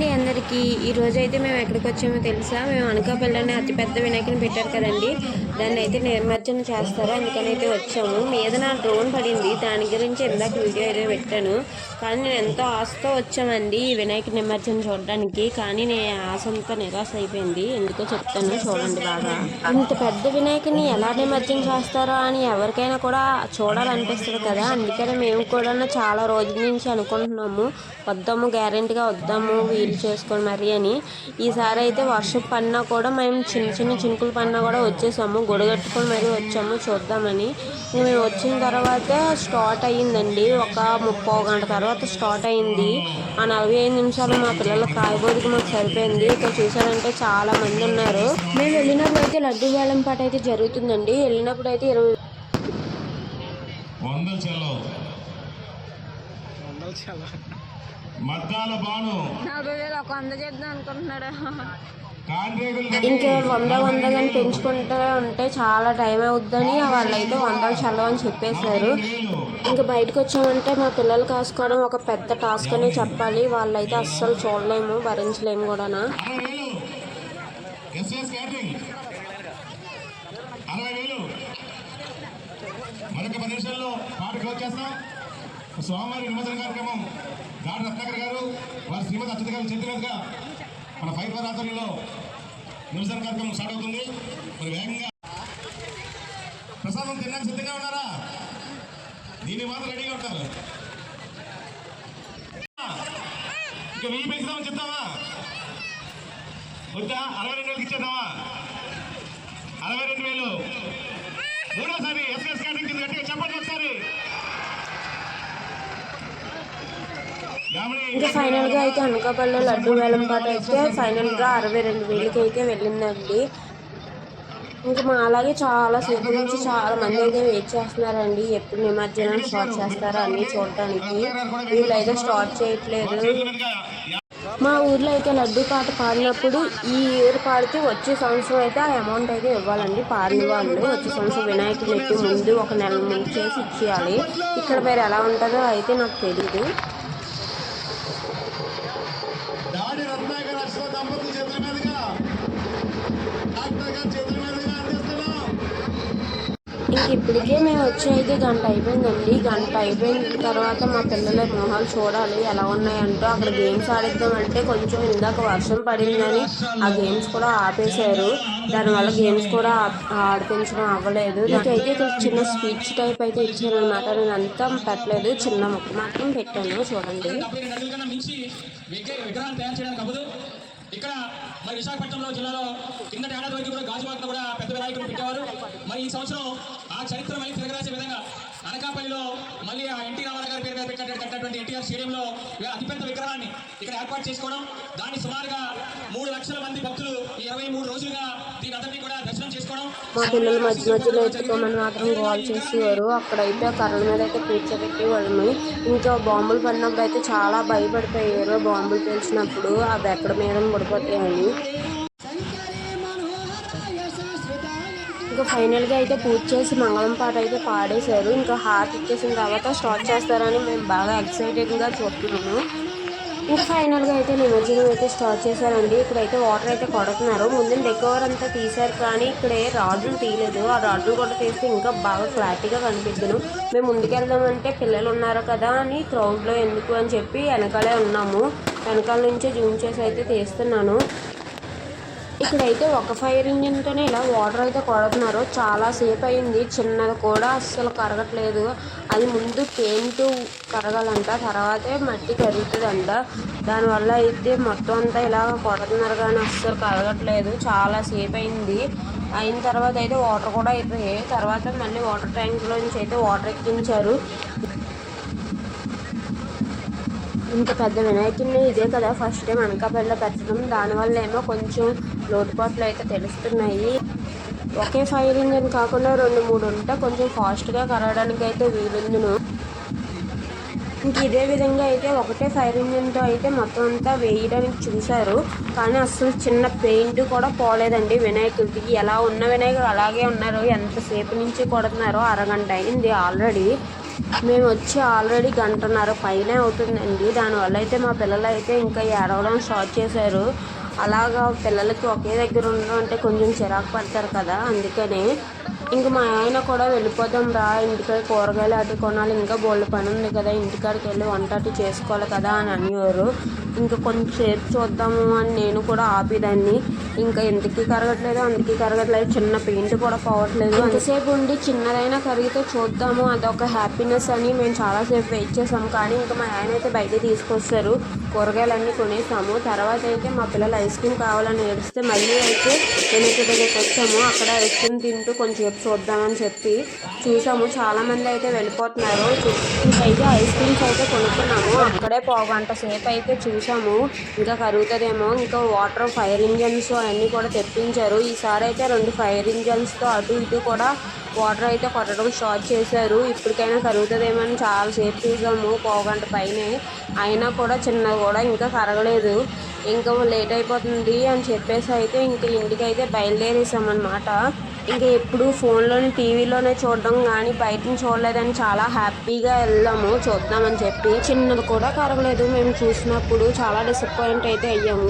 Andy అందరికీ ఈ రోజు అయితే మేము ఎక్కడికి వచ్చామో తెలుసా? మేము అనకాపల్లిలోనే అతిపెద్ద వినాయకుని పెట్టారు కదండి. దాన్ని అయితే నిర్మజ్జనం చేస్తారు? అందుకని అయితే వచ్చాము. మీద నా డ్రోన్ పడింది. దాని గురించి ఇందాక వీడియో అయితే పెట్టాను. కానీ నేను ఎంతో ఆశతో వచ్చామండి ఈ వినాయక నిమజ్జనం చూడడానికి. కానీ నేను ఆశ అంతా నిరాశ అయిపోయింది. ఎందుకో చెప్తాను చూడండి బాగా. ఇంత పెద్ద వినాయకుని ఎలా నిమజ్జనం చేస్తారో అని ఎవరికైనా కూడా చూడాలనిపిస్తుంది కదా. అందుకని మేము కూడా చాలా రోజుల నుంచి అనుకుంటున్నాము. వద్దాము గ్యారెంటీగా వద్దాము. వీలు చేసుకొని మరి అని ఈసారి అయితే వర్షం పడినా కూడా మేము చిన్న చిన్న చినుకులు పడినా కూడా వచ్చేసాము. గొడగట్టుకొని మరీ వచ్చాము చూద్దామని. మేము వచ్చిన తర్వాతే స్టార్ట్ అయ్యిందండి. ఒక ముప్పై గంట తర్వాత స్టార్ట్ అయింది ఆ నలభై ఐదు నిమిషాలు మా పిల్లల కాయబోదికి మాకు సరిపోయింది. ఇక్కడ చూసారంటే చాలా మంది ఉన్నారు. మేము వెళ్ళినప్పుడు అయితే లడ్డు వేలం పాట అయితే జరుగుతుందండి. వెళ్ళినప్పుడు అయితే ఇరవై వందలు చెల్లవు మద్దాల బాను. ఒక వంద చేద్దాం అనుకుంటున్నాడా. వంద వంద కానీ పెంచుకుంటూ ఉంటే చాలా టైం అవుద్దని వాళ్ళైతే వందలు చల్లవని చెప్పేశారు. ఇంకా బయటకు వచ్చామంటే మా పిల్లలు కాసుకోవడం ఒక పెద్ద టాస్క్ అనే చెప్పాలి. వాళ్ళైతే అస్సలు చూడలేము భరించలేము కూడా అరవై వేలు. SS catering. అరవై వేలు. మరొక పది నిమిషాల్లో పాట క్లోజ్ చేస్తాం. స్వామివారి నిమజ్జన కార్యక్రమం. దాడి రత్నాకర్ గారు వారి శ్రీమతి అచ్యుత గారు చేతి మీదుగా మన ఫైర్ ఫర్ ఆధ్వర్యంలో నిరసన కార్యక్రమం స్టార్ట్ అవుతుంది మరి వేగంగా ప్రసాదం తిన్నాక సిద్ధంగా ఉన్నారా దీన్ని మాత్రం రెడీగా ఉంటారు ఇంకా వెయ్యి పెంచుదామని చెప్తావా వద్దా అరవై రెండు వేలకి ఇచ్చేద్దామా అరవై రెండు వేలు మూడోసారి ఎస్ఎస్ క్యాటరింగ్ కింద గట్టిగా చెప్పండి ఒకసారి ఇంకా ఫైనల్గా అయితే అనకాపల్లిలో లడ్డు వేలం పాట అయితే ఫైనల్గా అరవై రెండు వేలకి అయితే వెళ్ళిందండి. ఇంకా మా అలాగే చాలా సేపు నుంచి చాలా మంది అయితే వెయిట్ చేస్తున్నారండి. ఎప్పుడు నిమజ్జనం స్టార్ట్ చేస్తారో అన్ని చూడటానికి. వీళ్ళైతే స్టార్ట్ చేయట్లేదు. మా ఊర్లో అయితే లడ్డు పాట పాడినప్పుడు ఈ ఇయర్ పాడితే వచ్చే సంవత్సరం అయితే ఆ అమౌంట్ అయితే ఇవ్వాలండి. పాడిన వాళ్ళు వచ్చే సంవత్సరం వినాయకుడు ముందు ఒక నెల ముందు చేసి ఇచ్చేయాలి. ఇక్కడ మీరు ఎలా ఉంటుందో అయితే నాకు తెలియదు ఇప్పటికే మేము వచ్చి అయితే గంట అయిపోయిందండి. గంట అయిపోయిన తర్వాత మా పిల్లల మొహాలు చూడాలి ఎలా ఉన్నాయంటూ అక్కడ గేమ్స్ ఆడిద్దామంటే కొంచెం ఇందాక వర్షం పడిందని ఆ గేమ్స్ కూడా ఆపేశారు. దానివల్ల గేమ్స్ కూడా ఆడిపించడం అవ్వలేదు. నాకైతే ఇక్కడ చిన్న స్పీచ్ టైప్ అయితే ఇచ్చారనమాట నేను అంతా పెట్టలేదు. చిన్న మొక్క మాత్రం పెట్టాను. చూడండి. ఇక్కడ మరి విశాఖపట్నంలో జిల్లాలో కిందటి ఏడాది వరకు కూడా గాజువాకలో కూడా పెద్ద వినాయకుడు పెట్టేవారు. మరి ఈ సంవత్సరం ఆ చరిత్ర మళ్ళీ తిరగరాసే విధంగా అనకాపల్లిలో మళ్ళీ ఆ ఎన్టీ రామారావు గారి పేరు మీద పెట్టినట్టు కట్టినటువంటి ఎన్టీఆర్ స్టేడియంలో అతిపెద్ద విగ్రహాన్ని ఇక్కడ ఏర్పాటు చేసుకోవడం. దాన్ని సుమారుగా మూడు లక్షల మంది భక్తులు ఈ ఇరవై మూడు రోజులుగా దీని అందరినీ కూడా దర్శనం చేసుకోవడం. మా పిల్లలు మధ్య మధ్యలో ఎత్తుకోమని మాత్రం కాల్ చేసేవారు. అక్కడైతే కర్రల మీద అయితే కూర్చోబెట్టేవాళ్ళని ఇంకా బాంబులు పడినప్పుడు అయితే చాలా భయపడిపోయారు. బాంబులు పేల్చినప్పుడు అవి ఎక్కడ మీద పడిపోతాయని ఇంకా ఫైనల్గా అయితే పూజ చేసి మంగళం పాట అయితే పాడేశారు. ఇంకా హార్ట్ ఇచ్చేసిన తర్వాత స్టార్ట్ చేస్తారని మేము బాగా ఎక్సైటెడ్గా చూస్తున్నాము. ఇంకా ఫైనల్గా అయితే నిమజ్జనం అయితే స్టార్ట్ చేశారండి. ఇక్కడైతే వాటర్ అయితే కొడుతున్నారు. ముందు డెకోవర్ అంతా తీశారు కానీ ఇక్కడ రాడ్లు తీయలేదు. ఆ రాడ్లు కూడా తీస్తే ఇంకా బాగా క్లారిటీగా కనిపిద్దును. మేము ముందుకెళ్దామంటే పిల్లలు ఉన్నారు కదా అని క్రౌడ్లో ఎందుకు అని చెప్పి వెనకాలే ఉన్నాము. వెనకాల నుంచే జూమ్ చేసి అయితే తీస్తున్నాను. ఇక్కడైతే ఒక ఫైర్ ఇంజిన్తోనే ఇలా వాటర్ అయితే కొడుతున్నారు. చాలా సేపు అయింది. చిన్నది కూడా అస్సలు కరగట్లేదు. అది ముందు పెయింట్ కరగాలంట తర్వాతే మట్టి కరుగుతుందంట. దానివల్ల అయితే మొత్తం అంతా ఇలా కొడుతున్నారు కానీ అస్సలు కరగట్లేదు. చాలా సేపు అయింది. అయిన తర్వాత అయితే వాటర్ కూడా అయిపోయాయి. తర్వాత మళ్ళీ వాటర్ ట్యాంక్లో నుంచి అయితే వాటర్ ఎక్కించారు. ఇంత పెద్ద వినాయకుడిని ఇదే కదా ఫస్ట్ టైం అనకాపల్లిలో పెట్టడం. దానివల్ల ఏమో కొంచెం లోటుపాట్లు అయితే తెలుస్తున్నాయి. ఒకే ఫైర్ ఇంజన్ కాకుండా రెండు మూడు ఉంటే కొంచెం ఫాస్ట్గా కరగడానికి అయితే వీలుందును ఇంక ఇదే విధంగా అయితే ఒకటే ఫైర్ ఇంజిన్తో అయితే మొత్తం అంతా వేయడానికి చూశారు. కానీ అసలు చిన్న పెయింట్ కూడా పోలేదండి వినాయకుడికి. ఎలా ఉన్న వినాయకుడు అలాగే ఉన్నారు. ఎంతసేపు నుంచి కొడుతున్నారో అరగంట అయింది ఆల్రెడీ మేము వచ్చి ఆల్రెడీ గంటన్నర పైనే అవుతుందండి. దానివల్ల అయితే మా పిల్లలు అయితే ఇంకా ఏడవడం స్టార్ట్ చేశారు. అలాగా పిల్లలకి ఒకే దగ్గర ఉండడం అంటే కొంచెం చిరాకు పడతారు కదా అందుకని ఇంక మా ఆయన కూడా వెళ్ళిపోదాం రా ఇంటికి కూరగాయలు అటు కొనాలి ఇంకా బోల్డ్ పని ఉంది కదా ఇంటికాడికి వెళ్ళి వంట అటు చేసుకోవాలి కదా అని అనేవారు. ఇంకా కొంచెం సేపు చూద్దాము అని నేను కూడా ఆపేదాన్ని. ఇంకా ఇంటికి కరగట్లేదు అందుకే కరగట్లేదు చిన్న పెయింట్ కూడా పోవట్లేదు. అంతసేపు ఉండి చిన్నదైనా కరిగితే చూద్దాము అదొక హ్యాపీనెస్ అని మేము చాలాసేపు వెయిట్ చేసాం. కానీ ఇంకా మా ఆయన అయితే బయట తీసుకొస్తారు. కూరగాయలన్నీ కొనేసాము. తర్వాత అయితే మా పిల్లలు ఐస్ క్రీమ్ కావాలని ఏడిస్తే మళ్ళీ అయితే వెనక్కి దగ్గరికి వచ్చాము. అక్కడ ఐస్ క్రీమ్ తింటూ కొంచెం సేపు చూద్దామని చెప్పి చూసాము. చాలా మంది అయితే వెళ్ళిపోతున్నారు. అయితే ఐస్ క్రీమ్స్ అయితే కొనుక్కున్నాము. అక్కడే పావు గంట సేపు అయితే చూసాము ఇంకా కరుగుతుందేమో. ఇంకా వాటర్ ఫైర్ ఇంజన్స్ అవన్నీ కూడా తెప్పించారు. ఈసారి అయితే రెండు ఫైర్ ఇంజన్స్తో అటు ఇటు కూడా వాటర్ అయితే కొట్టడం స్టార్ట్ చేశారు. ఇప్పటికైనా కరుగుతుందేమో అని చాలా సేపు చూసాము. పోగంట గంట పైనే. అయినా కూడా చిన్న కూడా ఇంకా కరగలేదు. ఇంకా లేట్ అయిపోతుంది అని చెప్పేసి అయితే ఇంకా ఇంటికి అయితే బయలుదేరేసామన్నమాట. ఇంకా ఎప్పుడు ఫోన్లోని టీవీలోనే చూడడం కానీ బయటని చూడలేదని చాలా హ్యాపీగా వెళ్ళాము చూద్దామని చెప్పి. చిన్నది కూడా కరగలేదు మేము చూసినప్పుడు చాలా డిసప్పాయింట్ అయితే అయ్యాము.